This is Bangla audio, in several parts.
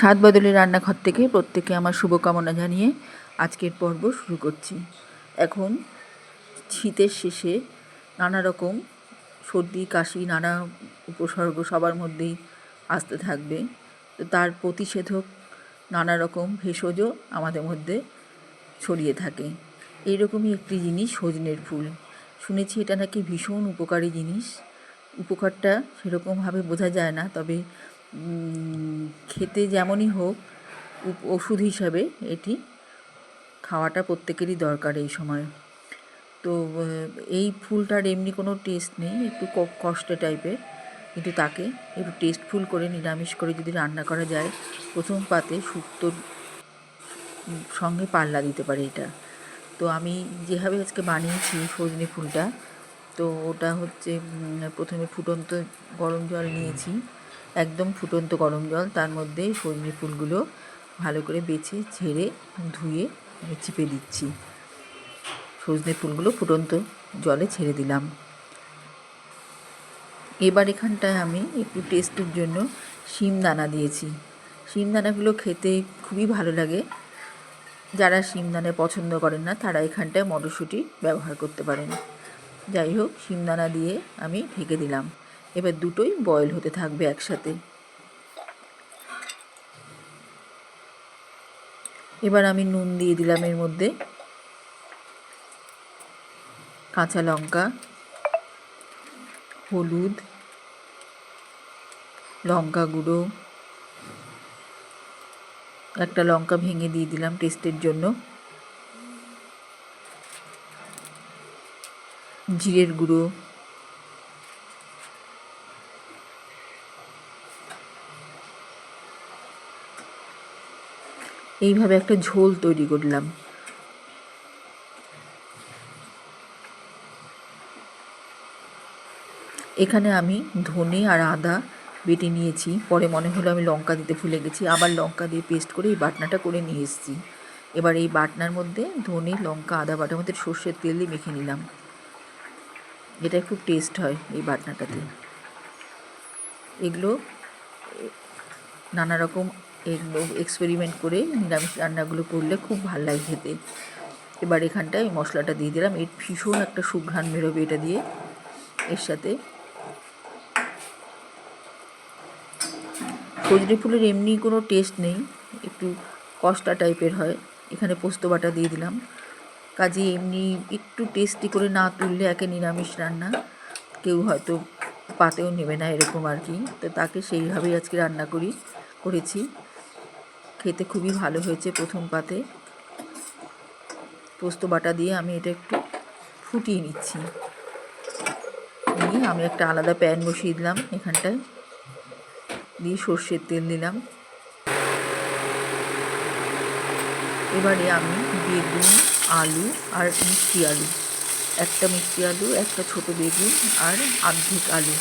স্বাদ বদলের রান্নাঘর থেকে প্রত্যেকে আমার শুভকামনা জানিয়ে আজকের পর্ব শুরু করছি। এখন শীতের শেষে নানা রকম সর্দি, কাশি, নানা উপসর্গ সবার মধ্যেই আসতে থাকবে। তো তার প্রতিষেধক নানা রকম ভেষজও আমাদের মধ্যে ছড়িয়ে থাকে। এইরকমই একটি জিনিস সজনের ফুল। শুনেছি এটা নাকি ভীষণ উপকারী জিনিস। উপকারটা সেরকমভাবে বোঝা যায় না, তবে খেতে যেমনই হোক ওষুধ হিসাবে এটি খাওয়াটা প্রত্যেকেরই দরকার এই সময়। তো এই ফুলটার এমনি কোনো টেস্ট নেই, একটু কষ্টে টাইপের কিন্তু তাকে একটু টেস্টফুল করে, নিরামিষ করে যদি রান্না করা যায়, প্রথম পাতে শুক্তোর সঙ্গে পাল্লা দিতে পারে এটা। তো আমি যেভাবে আজকে বানিয়েছি সজনে ফুলটা, তো ওটা হচ্ছে প্রথমে ফুটন্ত গরম জল নিয়েছি। একদম ফুটন্ত গরম জল, তার মধ্যে সজনে ফুলগুলো ভালো করে বেছে, ছেড়ে, ধুয়ে চিপে দিচ্ছি। সজনে ফুলগুলো ফুটন্ত জলে ছেড়ে দিলাম। এবার এখানটায় আমি একটু টেস্টের জন্য শিম দানা দিয়েছি। শিম দানাগুলো খেতে খুবই ভালো লাগে। যারা শিমদানা পছন্দ করেন না, তারা এখানটায় মটরশুঁটি ব্যবহার করতে পারেন। যাই হোক শিমদানা দিয়ে আমি ঢেকে দিলাম। এবার দুটোই বয়েল হতে থাকবে একসাথে। এবার আমি নুন দিয়ে দিলাম এর মধ্যে। কাঁচা লঙ্কা, হলুদ, লঙ্কা গুঁড়ো, একটা লঙ্কা ভেঙে দিয়ে দিলাম টেস্টের জন্য। জিরের গুঁড়ো এইভাবে একটা ঝোল তৈরি করলাম। এখানে আমি ধনে আর আদা বেটে নিয়েছি, পরে মনে হলো আমি লঙ্কা দিতে ভুলে গেছি, আবার লঙ্কা দিয়ে পেস্ট করে এই বাটনাটা করে নিয়ে এসেছি। এবার এই বাটনার মধ্যে ধনে, লঙ্কা, আদা বাটার মধ্যে সর্ষের তেল দিয়ে মেখে নিলাম। এটা খুব টেস্ট হয় এই বাটনাটাতে। এগুলো নানা রকম এগুলো এক্সপেরিমেন্ট করে নিরামিষ রান্নাগুলো করলে খুব ভালো লাগে খেতে। এবার এখানটায় এই মশলাটা দিয়ে দিলাম। এর ভীষণ একটা সুঘ্রাণ বেরোবে এটা দিয়ে। এর সাথে সজনে ফুলের এমনি কোনো টেস্ট নেই। একটু কষ্টা টাইপের হয়। এখানে পোস্ত বাটা দিয়ে দিলাম। কাজে এমনি একটু টেস্টি করে না তুললে একে নিরামিষ রান্না। কেউ হয়তো পাতেও নেবে না এরকম আর কি। তো তাকে সেইভাবেই আজকে রান্না করি, করেছি। খেতে খুবই ভালো হয়েছে প্রথম পাতে। পোস্ত বাটা দিয়ে আমি এটা একটু ফুটিয়ে নিচ্ছি। নিয়ে আমি একটা আলাদা প্যান বসিয়ে দিলাম এখানটায়। দিয়ে সর্ষের তেল দিলাম। এবারে আমি বেগুন, আলু আর মিষ্টি আলু। একটা মিষ্টি আলু, একটা ছোট বেগুন আর আর্ধেক আলু।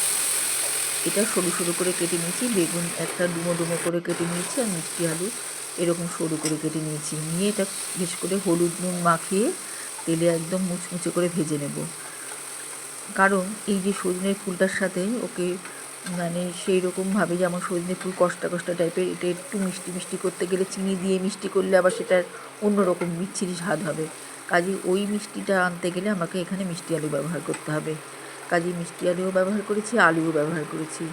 এটা সরু সরু করে কেটে নিয়েছি। বেগুন একটা ডুমো ডুমো করে কেটে নিয়েছি আর মিষ্টি আলু এরকম সরু করে কেটে নিয়েছি। নিয়ে এটা বেশ করে হলুদ নুন মাখিয়ে তেলে একদম মুচমুচে করে ভেজে নেব। কারণ এই যে সজনের ফুলটার সাথে ওকে মানে সেই রকমভাবে যেমন সজনে ফুল কষ্টা কষ্টা টাইপের, এটা একটু মিষ্টি মিষ্টি করতে গেলে চিনি দিয়ে মিষ্টি করলে আবার সেটার অন্যরকম মিচ্ছিরি স্বাদ হবে। কাজে ওই মিষ্টিটা আনতে গেলে আমাকে এখানে মিষ্টি আলু ব্যবহার করতে হবে। কাজে মিষ্টি আলুও ব্যবহার করেছি, আলুও ব্যবহার করেছি।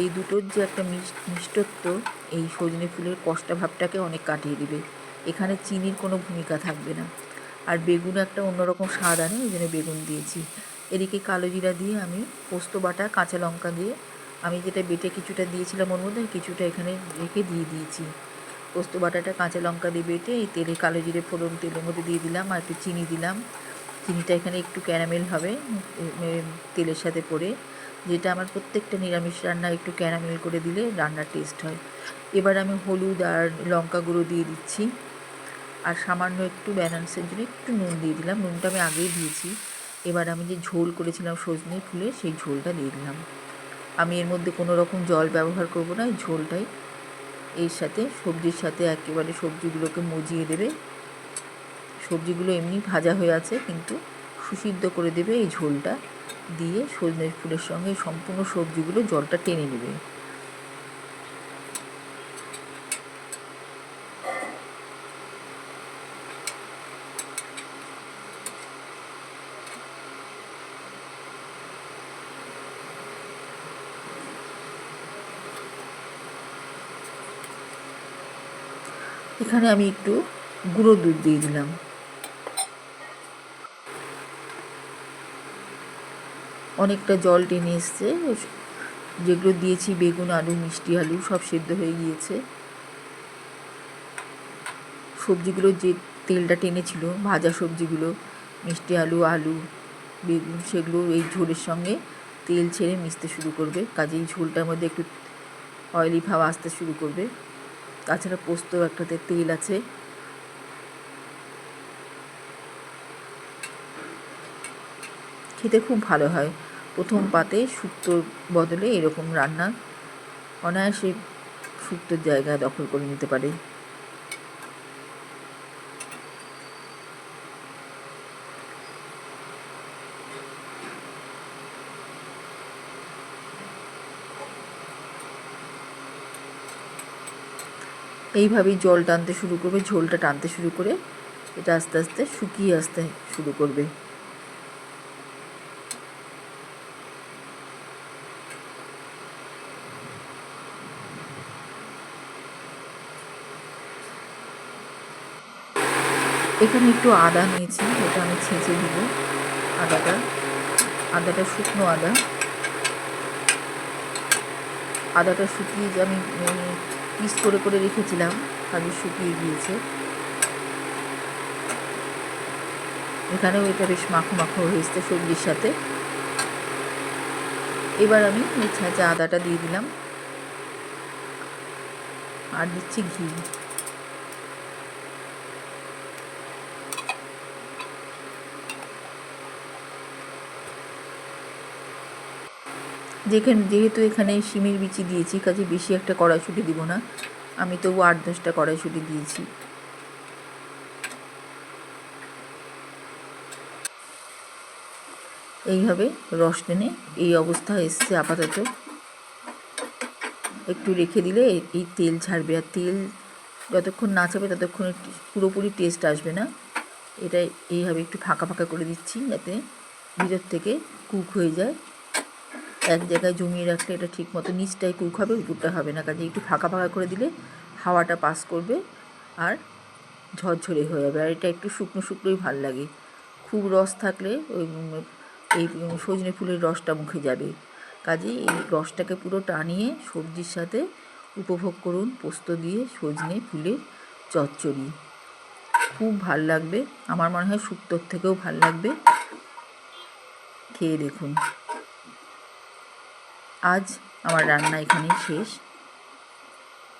এই দুটোর যে একটা মিষ্ট মিষ্টত্ব, এই সজনে ফুলের কষ্টা ভাবটাকে অনেক কাটিয়ে দিবে। এখানে চিনির কোনো ভূমিকা থাকবে না। আর বেগুন একটা অন্যরকম স্বাদ আনে ওই জন্য বেগুন দিয়েছি। এদিকে কালো জিরা দিয়ে আমি পোস্ত বাটা, কাঁচা লঙ্কা দিয়ে আমি যেটা বেটে কিছুটা দিয়েছিলাম ওর মধ্যে, কিছুটা এখানে রেখে দিয়ে দিয়েছি। পোস্ত বাটাটা কাঁচা লঙ্কা দিয়ে বেটে এই তেলে কালো জিরে ফোড়ন তেলের মধ্যে দিয়ে দিলাম, আর একটু চিনি দিলাম। চিনিটা এখানে একটু ক্যারামেল হবে তেলের সাথে পড়ে যেটা আমার প্রত্যেকটা নিরামিষ রান্না একটু ক্যারামেল করে দিলে রান্নার টেস্ট হয়। এবার আমি হলুদ আর লঙ্কা গুঁড়ো দিয়ে দিচ্ছি। আর সামান্য একটু ব্যালেন্সের জন্য একটু নুন দিয়ে দিলাম। নুনটা আমি আগেই দিয়েছি। এবার আমি যে ঝোল করেছিলাম সজনে ফুলে, সেই ঝোলটা দিয়ে দিলাম। আমি এর মধ্যে কোনো রকম জল ব্যবহার করব না, এই ঝোলটাই। এর সাথে সবজির সাথে একেবারে সবজিগুলোকে মজিয়ে দেবে। সবজিগুলো এমনি ভাজা হয়ে আছে, কিন্তু সুসিদ্ধ করে দেবে এই ঝোলটা। দিয়ে সজনে ফুলের সঙ্গে সম্পূর্ণ সবজিগুলো জলটা টেনে নেবে। এখানে আমি একটু গুঁড়ো দুধ দিয়ে দিলাম। অনেকটা জল টেনে এসছে। যেগুলো দিয়েছি, বেগুন, আলু, মিষ্টি আলু, সব সেদ্ধ হয়ে গিয়েছে। সবজিগুলো যে তেলটা টেনেছিল, ভাজা সবজিগুলো, মিষ্টি আলু আলু, বেগুন, সেগুলো এই ঝোলের সঙ্গে তেল ছেড়ে মিশতে শুরু করবে। কাজেই ঝোলটার মধ্যে একটু অয়েলি ভাব আসতে শুরু করবে। তাছাড়া পোস্ত একটাতে তেল আছে। খেতে খুব ভালো হয়। প্রথম পাতে শুক্তোর বদলে এরকম রান্না অনায়াসে শুক্তোর জায়গা দখল করে নিতে পারে। এইভাবেই জল টানতে শুরু করবে, ঝোলটা টানতে শুরু করে এটা আস্তে আস্তে শুকিয়ে আসতে শুরু করবে। এখানে একটু আদা নিয়েছি, এটা আমি ছেঁচে দিব আদাটা। আদাটা শুকনো আদা। আদাটা শুকিয়ে যে আমি পিস করে করে রেখেছিলাম কাজে শুকিয়ে গিয়েছে। এখানেও এটা বেশ মাখো মাখো হয়েছে সবজির সাথে। এবার আমি ছাঁচা আদাটা দিয়ে দিলাম। আর দিচ্ছি ঘি। যেখানে যেহেতু এখানে শিমের বিচি দিয়েছি, কাজে বেশি একটা কড়াইশুঁটি দিব না। আমি তবু আট দশটা কড়াইশুঁটি দিয়েছি। এইভাবে রস টেনে এই অবস্থা এসছে আপাতত। একটু রেখে দিলে এই তেল ছাড়বে। আর তেল যতক্ষণ না চাবে ততক্ষণ পুরোপুরি টেস্ট আসবে না। এটা এইভাবে একটু ফাঁকা ফাঁকা করে দিচ্ছি যাতে ভিতর থেকে কুক হয়ে যায়। এক জায়গায় জমিয়ে রাখলে এটা ঠিক মতো নিচটায় কুক হবে উপরটা হবে না। কাজে একটু ফাঁকা ফাঁকা করে দিলে হাওয়াটা পাস করবে আর ঝরঝরে হয়ে যাবে। আর এটা একটু শুকনো শুকনোই ভালো লাগে। খুব রস থাকলে ওই এই সজনে ফুলের রসটা মুখে যাবে। কাজেই এই রসটাকে পুরো টানিয়ে সবজির সাথে উপভোগ করুন পোস্ত দিয়ে সজনে ফুলের চচ্চড়ি। খুব ভালো লাগবে। আমার মনে হয় শুক্তোর থেকেও ভালো লাগবে। খেয়ে দেখুন। আজ আমার রান্না এখানেই শেষ।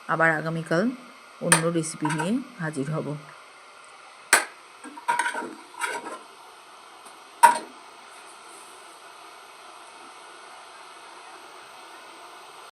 আবার আগামীকাল অন্য রেসিপি নিয়ে হাজির হব।